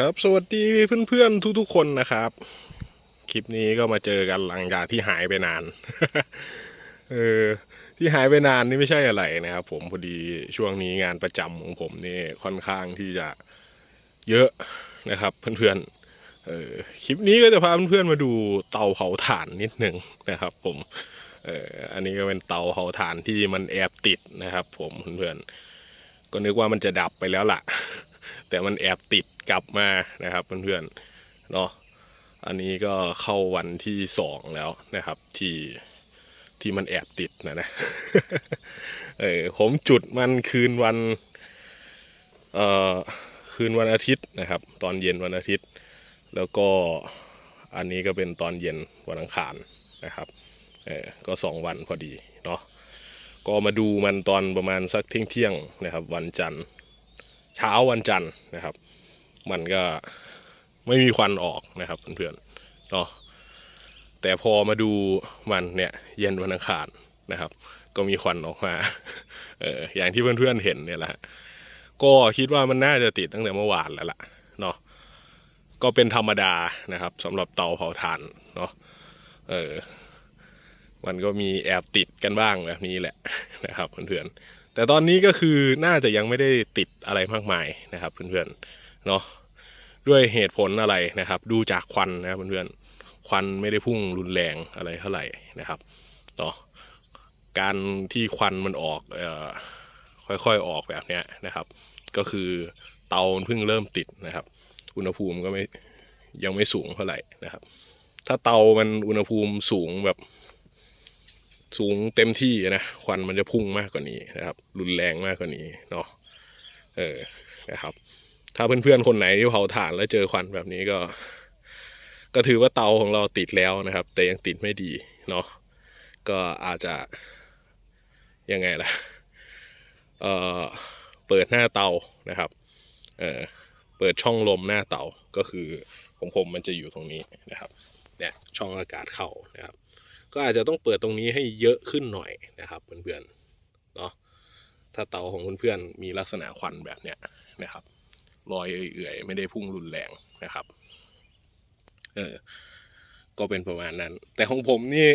ครับสวัสดีเพื่อนๆทุกๆคนนะครับ คลิปนี้ก็มาเจอกันหลังจากที่หายไปนานเออที่หายไปนานนี่ไม่ใช่อะไรนะครับ ผมพอดีช่วงนี้งานประจำของผมนี่ค่อนข้างที่จะเยอะนะครับ เพื่อนๆเออคลิปนี้ก็จะพาเพื่อนๆมาดูเตาเผาถ่านนิดหนึ่งนะครับ ผมเอออันนี้ก็เป็นเตาเผาถ่านที่มันแอบติดนะครับ ผมเพื่อนๆก็นึกว่ามันจะดับไปแล้วล่ะ แต่มันแอบติดกลับมานะครับเพื่อนๆเนาะอันนี้ก็เข้าวันที่สองแล้วนะครับที่ที่มันแอบติดนะนะเออผมจุดมันคืนวันเอ่อคืนวันอาทิตย์นะครับ ตอนเย็นวันอาทิตย์ แล้วก็อันนี้ก็เป็นตอนเย็นวันอังคารนะครับเออก็สองวันพอดีเนาะก็มาดูมันตอนประมาณสักเที่ยงเที่ยงนะครับ วันจันทร์ เช้าวันจันทร์นะครับ มันก็ไม่มีควันออกนะครับเพื่อนๆเนาะแต่พอมาดูมันเนี่ยเย็นวันอังคารนะครับ ก็มีควันออกมาเอออย่างที่เพื่อนๆเห็นเนี่ยแหละก็คิดว่ามันน่าจะติดตั้งแต่เมื่อวานแล้วล่ะเนาะก็เป็นธรรมดานะครับสำหรับเตาเผาถ่านเนาะเออมันก็มีแอบติดกันบ้างแบบนี้แหละนะครับเพื่อนๆ แต่ตอนนี้ก็คือน่าจะยังไม่ได้ติดอะไรมากมายนะครับเพื่อนๆเนาะด้วยเหตุผลอะไรนะครับ ดูจากควันนะครับเพื่อนๆควันไม่ได้พุ่งรุนแรงอะไรเท่าไหร่นะครับเนาะการที่ควันมันออกเอ่อค่อยๆออกแบบเนี้ยนะครับ ก็คือเตาเพิ่งเริ่มติดนะครับ อุณหภูมิก็ไม่ยังไม่สูงเท่าไหร่นะครับ ถ้าเตามันอุณหภูมิสูงแบบ สูงเต็มที่นะควันมันจะพุ่งมากกว่านี้นะครับ รุนแรงมากกว่านี้เนาะเออนะครับ ถ้าเพื่อนๆคนไหนที่เผาถ่านแล้วเจอควันแบบนี้ก็ ก็ถือว่าเตาของเราติดแล้วนะครับ แต่ยังติดไม่ดีเนาะก็อาจจะยังไงล่ะเออเปิดหน้าเตานะครับเออเปิดช่องลมหน้าเตาก็คือของผมมันจะอยู่ตรงนี้นะครับเนี่ยช่องอากาศเข้านะครับ ก็อาจจะต้องเปิดตรงนี้ให้เยอะขึ้นหน่อยนะครับเพื่อนๆเนาะถ้าเตาของเพื่อนๆมีลักษณะควันแบบเนี้ยนะครับลอยเอื่อยๆ ไม่ได้พุ่งรุนแรงนะครับ เออ ก็เป็นประมาณนั้น แต่ของผมนี่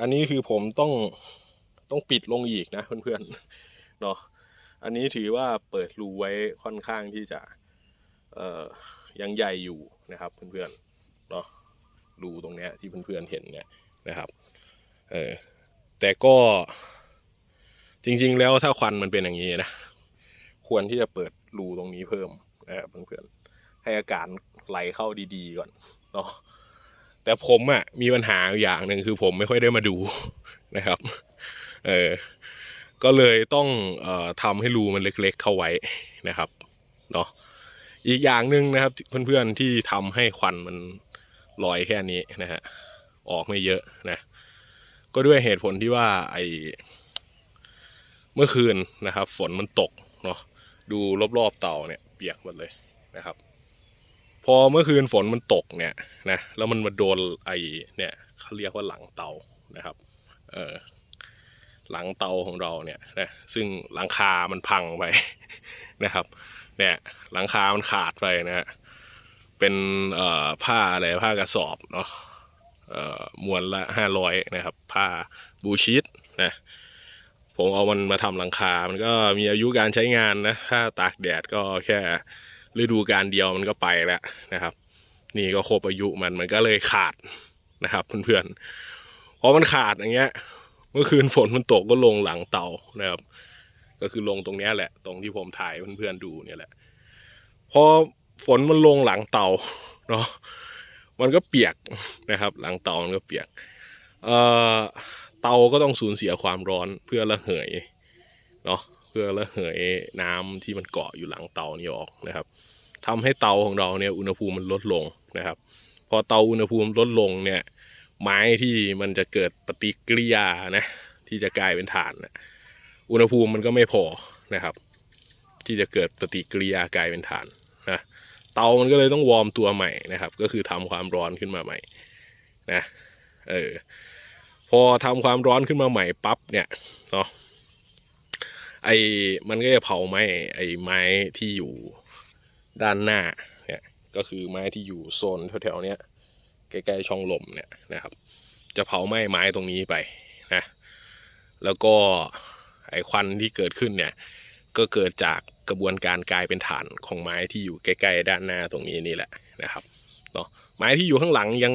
อันนี้คือผมต้องต้องปิดลงอีกนะเพื่อนๆเนาะอันนี้ถือว่าเปิดรูไว้ค่อนข้างที่จะ เอ่อยังใหญ่อยู่นะครับเพื่อนๆเนาะ รูตรงเนี้ยที่เพื่อนๆเห็นเนี่ยนะครับเออแต่ก็จริง ๆ แล้วถ้าควันมันเป็นอย่างนี้นะควรที่จะเปิดรูตรงนี้เพิ่มนะครับเพื่อนๆให้อากาศไหลเข้าดีๆก่อนเนาะแต่ผมอะ่ะมีปัญหาอย่างหนึ่งคือผมไม่ค่อยได้มาดูนะครับ เออก็เลยต้องเอ่อทำให้รูมันเล็ก ๆ เข้าไว้นะครับเนาะอีกอย่างหนึ่งนะครับ เพื่อนๆที่ทำให้ควันมัน ลอยแค่นี้นะฮะออกไม่เยอะนะ ก็ด้วยเหตุผลที่ว่าไอเมื่อคืนนะครับ ฝนมันตกเนาะดูรอบๆเตาเนี่ยเปียกหมดเลยนะครับ พอเมื่อคืนฝนมันตกเนี่ยนะแล้วมันมาโดนไอเนี่ยเขาเรียกว่าหลังเตานะครับเออหลังเตาของเราเนี่ยนะซึ่งหลังคามันพังไปนะครับ เนี่ยหลังคามันขาดไปนะฮะ เป็นผ้าอะไรผ้ากระสอบเนาะมวนละห้าร้อยนะครับ ผ้าบูชิตนะผมเอามันมาทำหลังคา มันก็มีอายุการใช้งานนะ ถ้าตากแดดก็แค่ฤดูการเดียวมันก็ไปแล้วนะครับ นี่ก็ครบอายุมันมันก็เลยขาดนะครับเพื่อนๆพอมันขาดอย่างเงี้ย เมื่อคืนฝนมันตกก็ลงหลังเตานะครับ ก็คือลงตรงเนี้ยแหละ ตรงที่ผมถ่ายเพื่อนๆดูเนี่ยแหละ พอ ฝนมันลงหลังเตาเนาะมันก็เปียกนะครับ หลังเตามันก็เปียกเอ่อเตาก็ต้องสูญเสียความร้อนเพื่อระเหยเนาะเพื่อระเหยน้ำที่มันเกาะอยู่หลังเตานี่ออกนะครับทำให้เตาของเราเนี่ยอุณหภูมิมันลดลงนะครับ พอเตาอุณหภูมิลดลงเนี่ยไม้ที่มันจะเกิดปฏิกิริยานะที่จะกลายเป็นถ่านนะอุณหภูมิมันก็ไม่พอนะครับ ที่จะเกิดปฏิกิริยากลายเป็นถ่าน เตามันก็เลยต้องวอร์มตัวใหม่นะครับ ก็คือทำความร้อนขึ้นมาใหม่นะเออพอทำความร้อนขึ้นมาใหม่ปั๊บเนี่ยเนาะไอมันก็จะเผาไหม้ไอไม้ที่อยู่ด้านหน้าเนี่ยก็คือไม้ที่อยู่โซนแถวๆเนี้ยใกล้ๆช่องลมเนี่ยนะครับ จะเผาไหม้ไม้ตรงนี้ไปนะแล้วก็ไอควันที่เกิดขึ้นเนี่ยก็เกิดจาก กระบวนการกลายเป็นฐานของไม้ที่อยู่ใกล้ๆด้านหน้าตรงนี้นี่แหละนะครับเนาะไม้ที่อยู่ข้างหลังยัง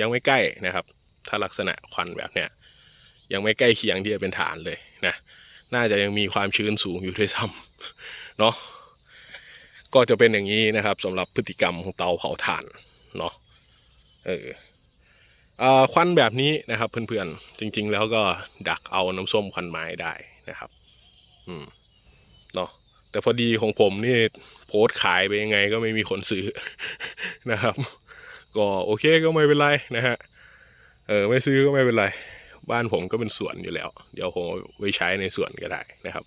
ยังไม่ใกล้นะครับ ถ้าลักษณะควันแบบเนี้ยยังไม่ใกล้เคียงที่จะเป็นฐานเลยนะน่าจะยังมีความชื้นสูงอยู่ด้วยซ้ำเนาะก็จะเป็นอย่างนี้นะครับสำหรับพฤติกรรมของเตาเผาถ่านเนาะเออเอ่อควันแบบนี้นะครับเพื่อนๆจริง ๆ แล้วก็ดักเอาน้ำส้มควันไม้ได้นะครับ อืมเนาะ แต่พอดีของผมนี่โพสต์ขายไปยังไงก็ไม่มีคนซื้อนะครับ ก็โอเคก็ไม่เป็นไรนะฮะเออไม่ซื้อก็ไม่เป็นไร บ้านผมก็เป็นสวนอยู่แล้ว เดี๋ยวผมไว้ใช้ในสวนก็ได้นะครับ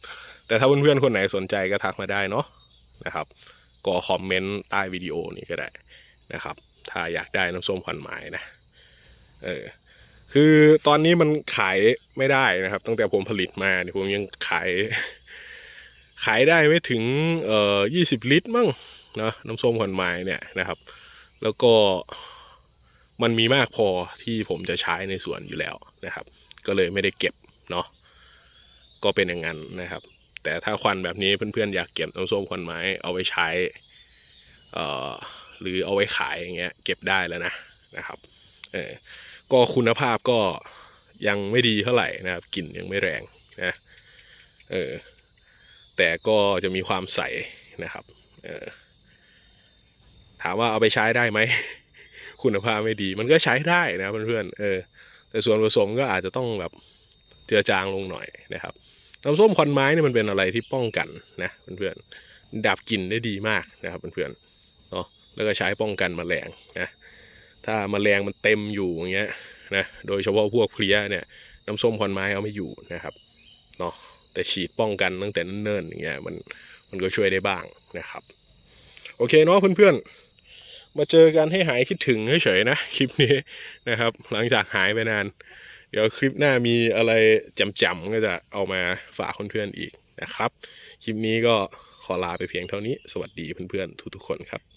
แต่ถ้าเพื่อนๆคนไหนสนใจก็ทักมาได้เนาะนะครับ ก็คอมเมนต์ใต้วิดีโอนี้ก็ได้นะครับ ถ้าอยากได้น้ำส้มควันไม้นะเออคือตอนนี้มันขายไม่ได้นะครับ ตั้งแต่ผมผลิตมาเนี่ยผมยังขาย ขายได้ไม่ถึงเอ่อยี่สิบลิตรมั้งเนาะน้ำส้มขวัญไม้เนี่ยนะครับ แล้วก็มันมีมากพอที่ผมจะใช้ในสวนอยู่แล้วนะครับ ก็เลยไม่ได้เก็บเนาะก็เป็นอย่างนั้นนะครับ แต่ถ้าควันแบบนี้เพื่อนๆอยากเก็บน้ำส้มขวัญไม้เอาไว้ใช้เอ่อหรือเอาไว้ขายอย่างเงี้ยเก็บได้แล้วนะนะครับเออก็คุณภาพก็ยังไม่ดีเท่าไหร่นะครับกลิ่นยังไม่แรงนะเออ แต่ก็จะมีความใสนะครับถามว่าเอาไปใช้ได้ไหม คุณภาพไม่ดี มันก็ใช้ได้นะเพื่อนๆเออแต่ส่วนผสมก็อาจจะต้องแบบเจือจางลงหน่อยนะครับน้ำส้มควันไม้เนี่ยมันเป็นอะไรที่ป้องกันนะเพื่อนๆดับกลิ่นได้ดีมากนะครับเพื่อนๆเนาะแล้วก็ใช้ป้องกันแมลงนะถ้าแมลงมันเต็มอยู่อย่างเงี้ยนะโดยเฉพาะพวกเพลี้ยเนี่ยน้ำส้มควันไม้เอาไม่อยู่นะครับเนาะ แต่ฉีดป้องกันตั้งแต่เนิ่นๆอย่างเงี้ยมันมันก็ช่วยได้บ้างนะครับ โอเคเนาะเพื่อนๆ มาเจอกันให้หายคิดถึงเฉยๆนะคลิปนี้นะครับ หลังจากหายไปนาน เดี๋ยวคลิปหน้ามีอะไรจ่มๆก็จะเอามาฝากเพื่อนๆอีกนะครับ คลิปนี้ก็ขอลาไปเพียงเท่านี้ สวัสดีเพื่อนๆทุกๆคนครับ